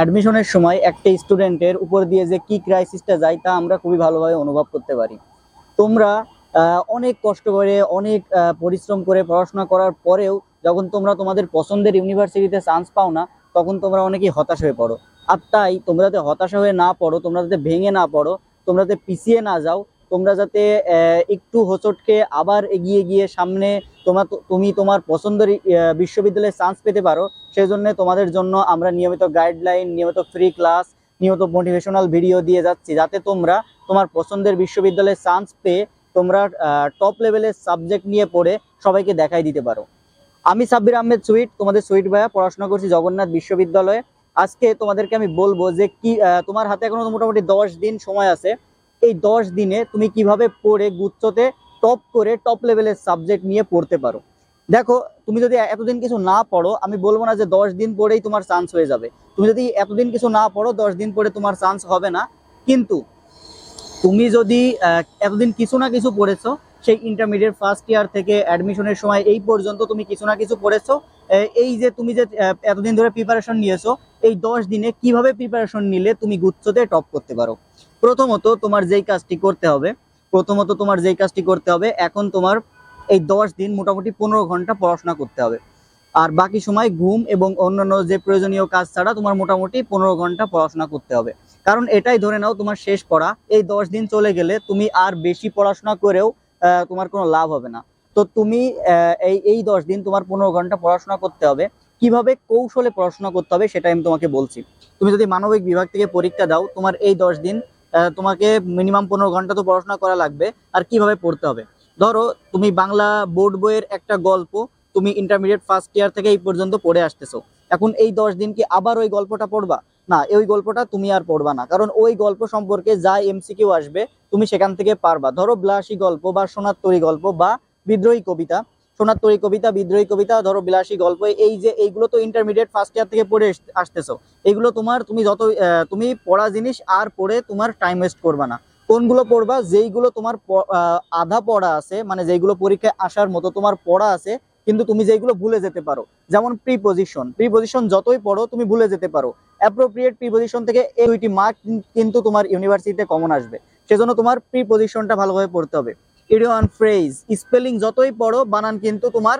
অ্যাডমিশনের সময় একটা স্টুডেন্টের উপর দিয়ে যে কি ক্রাইসিসটা যায় তা আমরা খুবই ভালোভাবে অনুভব করতে পারি। তোমরা অনেক কষ্ট করে, অনেক পরিশ্রম করে পড়াশোনা করার পরেও যখন তোমরা তোমাদের পছন্দের ইউনিভার্সিটিতে চান্স পাও না, তখন তোমরা অনেকেই হতাশ হয়ে পড়ো। আর তাই তোমরা যাতে হতাশা হয়ে না পড়ো, তোমরা যাতে ভেঙে না পড়ো, তোমরা যাতে পিছিয়ে না যাও তোমরা যাতে একটু হোঁচটকে আবার এগিয়ে গিয়ে সামনে তোমার তুমি তোমার পছন্দের বিশ্ববিদ্যালয়ে চান্স পেতে পারো সেই জন্য তোমাদের জন্য আমরা নিয়মিত গাইডলাইন নিয়মিত ফ্রি ক্লাস নিয়মিত মোটিভেশনাল ভিডিও দিয়ে যাচ্ছি, যাতে তোমরা তোমার পছন্দের বিশ্ববিদ্যালয়ে চান্স পেয়ে তোমরা টপ লেভেলের সাবজেক্ট নিয়ে পড়ে সবাইকে দেখাই দিতে পারো। আমি সাব্বির আহমেদ সুইট, তোমাদের সুইট ভাইয়া, পড়াশোনা করছি জগন্নাথ বিশ্ববিদ্যালয়ে। আজকে তোমাদেরকে আমি বলব যে কি তোমার হাতে এখনও মোটামুটি দশ দিন সময় আছে। এই দশ দিনে তুমি কীভাবে পড়ে গুচ্ছতে টপ করে টপ লেভেলের সাবজেক্ট নিয়ে পড়তে পারো। দেখো, তুমি যদি এতদিন কিছু না পড়ো, আমি বলব না যে দশ দিন পরেই তোমার চান্স হয়ে যাবে। তুমি যদি এতদিন কিছু না পড়ো, দশ দিন পরে তোমার চান্স হবে না। কিন্তু তুমি যদি এতদিন কিছু না কিছু পড়েছো, সেই ইন্টারমিডিয়েট ফার্স্ট ইয়ার থেকে অ্যাডমিশনের সময় এই পর্যন্ত তুমি কিছু না কিছু পড়েছো এই যে তুমি যে এতদিন ধরে প্রিপারেশন নিয়েছো এই দশ দিনে কীভাবে প্রিপারেশন নিলে তুমি গুচ্ছতে টপ করতে পারো? প্রথমত তোমার যেই কাজটি করতে হবে, প্রথমত তোমার যেই কাজটি করতে হবে, এখন তোমার এই দশ দিন মোটামুটি পনেরো ঘণ্টা পড়াশোনা করতে হবে। আর বাকি সময় ঘুম এবং অন্যান্য যে প্রয়োজনীয় কাজ ছাড়া তোমার মোটামুটি পনেরো ঘণ্টা পড়াশোনা করতে হবে। কারণ এটাই ধরে নাও তোমার শেষ পড়া। এই দশ দিন চলে গেলে তুমি আর বেশি পড়াশোনা করেও তোমার কোনো লাভ হবে না। তো তুমি এই এই দশ দিন তোমার পনেরো ঘণ্টা পড়াশোনা করতে হবে। কীভাবে কৌশলে পড়াশোনা করতে হবে সেটা আমি তোমাকে বলছি। তুমি যদি মানবিক বিভাগ থেকে পরীক্ষা দাও, তোমার এই দশ দিন তোমাকে মিনিমাম পনেরো ঘণ্টা তো পড়াশোনা করা লাগবে, আর কীভাবে পড়তে হবে? ধরো, তুমি বাংলা বোর্ড বইয়ের একটা গল্প তুমি ইন্টারমিডিয়েট ফার্স্ট ইয়ার থেকে এই পর্যন্ত পড়ে আসতেছো। এখন এই দশ দিন কি আবার ওই গল্পটা পড়বা? না ওই গল্পটা তুমি আর পড়বা না, কারণ ওই গল্প সম্পর্কে যা এমসিকিউ আসবে, তুমি সেখান থেকে পারবা। ধরো, বিলাসী গল্প বা সোনার তরী গল্প বা বিদ্রোহী কবিতা সোনার তরী কবিতা, বিদ্রোহী কবিতা, ধরো বিলাসী গল্প, এই যে এইগুলো তো ইন্টারমিডিয়েট ফার্স্ট ইয়ার থেকে পড়ে আসতেছো। এগুলো তোমার তুমি যত তুমি পড়া জিনিস আর পড়ে তোমার টাইম ওয়েস্ট করবা না। কোনগুলো পড়বা? যেইগুলো তোমার আধা পড়া আছে মানে যেইগুলো পরীক্ষায় আসার মতো তোমার পড়া আছে, কিন্তু তুমি যেইগুলো ভুলে যেতে পারো। যেমন প্রিপোজিশন প্রিপোজিশন যতই পড়ো, তুমি ভুলে যেতে পারো। অ্যাপ্রোপ্রিয়েট প্রিপোজিশন থেকে এই দুইটি মার্ক কিন্তু তোমার ইউনিভার্সিটিতে কমন আসবে। সেজন্য তোমার প্রিপোজিশনটা ভালোভাবে পড়তে হবে। ইডিওয়ান ফ্রেজ। স্পেলিং যতই পড়ো, বানান কিন্তু তোমার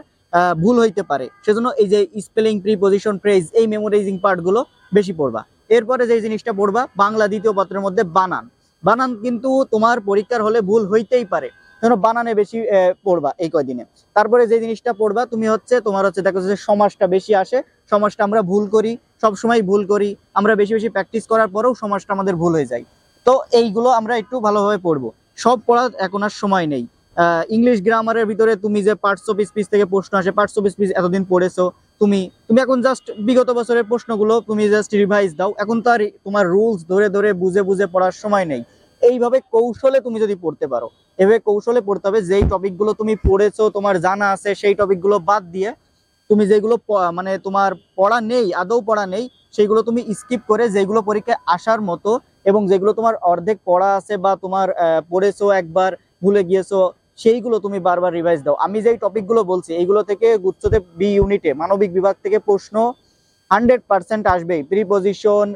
ভুল হইতে পারে। সেজন্য এই যে স্পেলিং প্রিপোজিশন ফ্রেজ, এই মেমোরাইজিং পার্টগুলো বেশি পড়বা। এরপরে যে জিনিসটা পড়বা, বাংলা দ্বিতীয় পত্রের মধ্যে বানান। বানান কিন্তু তোমার পরীক্ষার হলে ভুল হইতেই পারে। যেন বানানে বেশি পড়বা এই কয়দিনে। তারপরে যে জিনিসটা পড়বা, তুমি হচ্ছে, তোমার হচ্ছে, দেখো যে সমাজটা বেশি আসে, সমাজটা আমরা ভুল করি সব সময় ভুল করি, আমরা বেশি বেশি প্র্যাকটিস করার পরেও সমাজটা আমাদের ভুল হয়ে যায়। তো এইগুলো আমরা একটু ভালোভাবে পড়ব। সব পড়ার এখন আর সময় নেই। ইংলিশ গ্রামারের ভিতরে তুমি যে পার্টস অফ স্পিচ থেকে প্রশ্ন আসে পার্টস অফ স্পিচ এতদিন পড়েছো, তুমি তুমি এখন জাস্ট বিগত বছরের প্রশ্নগুলো তুমি জাস্ট রিভাইজ দাও। এখন তো আর তোমার রুলস ধরে ধরে বুঝে বুঝে পড়ার সময় নেই। এইভাবে কৌশলে তুমি যদি পড়তে পারো, এভাবে কৌশলে পড়তে হবে, যেই টপিকগুলো তুমি পড়েছো, তোমার জানা আছে, সেই টপিকগুলো বাদ দিয়ে তুমি যেগুলো মানে তোমার পড়া নেই, আদৌ পড়া নেই, সেইগুলো তুমি স্কিপ করে যেগুলো পরীক্ষায় আসার মতো এবং যেগুলো তোমার অর্ধেক পড়া আছে বা তোমার পড়েছো একবার, ভুলে গিয়েছো, সেইগুলো তুমি বারবার রিভাইজ দাও। আমি যেই টপিকগুলো বলছি, এইগুলো থেকে গুচ্ছতে বি ইউনিটে মানবিক বিভাগ থেকে প্রশ্ন হান্ড্রেড পার্সেন্ট আসবেই। প্রিপোজিশন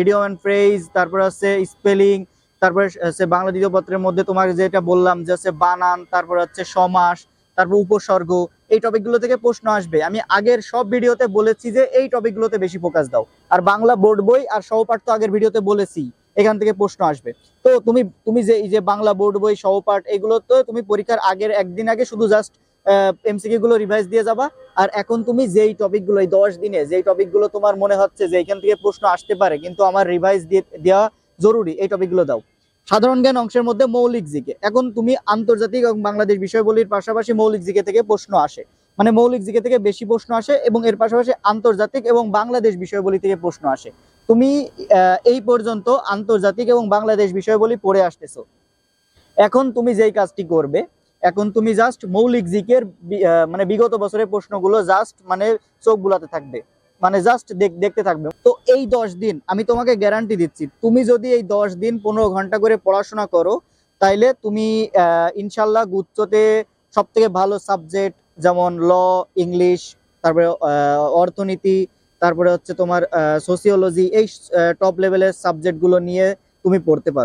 ইডিয়ম অ্যান্ড ফ্রেজ তারপর আছে স্পেলিং তারপর হচ্ছে বাংলা দ্বিতীয় পত্রের মধ্যে তোমার যেটা বললাম যে হচ্ছে বানান, তারপর হচ্ছে সমাস, তারপর উপসর্গ, এই টপিকগুলো থেকে প্রশ্ন আসবে। আমি আগের সব ভিডিওতে বলেছি যে এই টপিকগুলোতে বেশি ফোকাস দাও। আর বাংলা বোর্ড বই আর সহপাঠ তো আগের ভিডিওতে বলেছি। এখান থেকে প্রশ্ন আসবে। তো তুমি তুমি যে, এই যে বাংলা বোর্ড বই সহপাঠ এগুলো তো তুমি পরীক্ষার আগের একদিন আগে শুধু জাস্ট এমসিকিউ গুলো রিভাইজ দিয়ে যাবা। আর এখন তুমি যেই টপিকগুলো এই দশ দিনে যেই টপিকগুলো তোমার মনে হচ্ছে যে এখান থেকে প্রশ্ন আসতে পারে, কিন্তু আমার রিভাইজ দেওয়া জরুরি, এই টপিকগুলো দাও। সাধারণ জ্ঞান অংশের মধ্যে মৌলিক জিকে। এখন তুমি আন্তর্জাতিক এবং বাংলাদেশ বিষয়বলির পাশাপাশি মৌলিক জিকে থেকে প্রশ্ন আসে। মানে মৌলিক জিকে থেকে বেশি প্রশ্ন আসে এবং এর পাশাপাশি আন্তর্জাতিক এবং বাংলাদেশ বিষয়বলি থেকে প্রশ্ন আসে। তুমি এই পর্যন্ত আন্তর্জাতিক এবং বাংলাদেশ বিষয়বলি পড়ে আসতেছো। এখন তুমি যেই কাজটি করবে, এখন তুমি জাস্ট মৌলিক জিকের মানে বিগত বছরের প্রশ্নগুলো জাস্ট মানে চোখ বুলাতে থাকবে মানে জাস্ট দেখতে থাকবে। তো এই দশ দিন আমি তোমাকে গ্যারান্টি দিচ্ছি, তুমি যদি এই দশ দিন পনেরো ঘণ্টা করে পড়াশোনা করো, তাইলে তুমি ইনশাল্লাহ গুচ্ছতে সব থেকে ভালো সাবজেক্ট যেমন ল ইংলিশ তারপরে অর্থনীতি তারপরে হচ্ছে তোমার সোসিওলজি এই টপ লেভেলের সাবজেক্টগুলো নিয়ে তুমি পড়তে পারো।